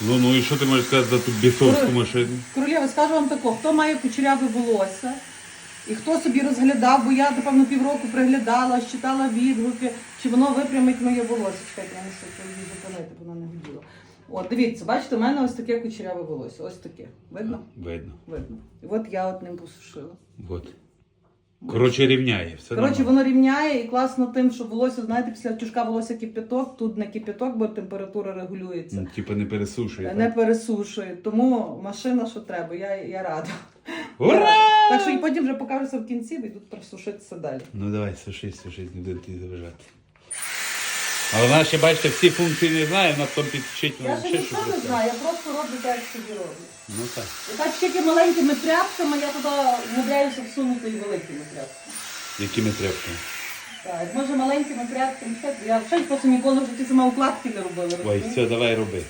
Ну, ну і що ти можеш сказати за ту бісовську машину? Королєва, скажу вам тако, хто має кучеряве волосся, і хто собі розглядав, бо я, напевно, півроку приглядала, читала відгуки, чи воно випрямить моє волосся. Чекайте, я мушу її зупинити, бо воно не гуділо. От, дивіться, бачите, у мене ось таке кучеряве волосся. Ось таке. Видно? Видно. Видно. І от я от ним посушила. От. Коротше, рівняє. Все Коротше, нормально. воно рівняє і класно тим, що волосся, знаєте, після тюшка волосся кипяток, тут не кипяток, бо температура регулюється. Ну, Типа не пересушує. Не так? пересушує. Тому машина, що треба, я, я рада. Ура! Так що і потім вже покажуся в кінці, і тут просушитися далі. Ну давай, сушись, сушись, не буде тобі заважати. Але вона ще, бачите, всі функції не знає, вона там підчить. Я ще нічого не знаю, я просто роблю так, як собі роблю. Ну так. І так тільки маленькими тряпками я туди вмудряюся всунути і великими тряпками. Якими тряпками? Так, може маленькими тряпками, я взагалі просто ніколи в житті сама укладки не робила. Ой, розумієте? все, давай роби.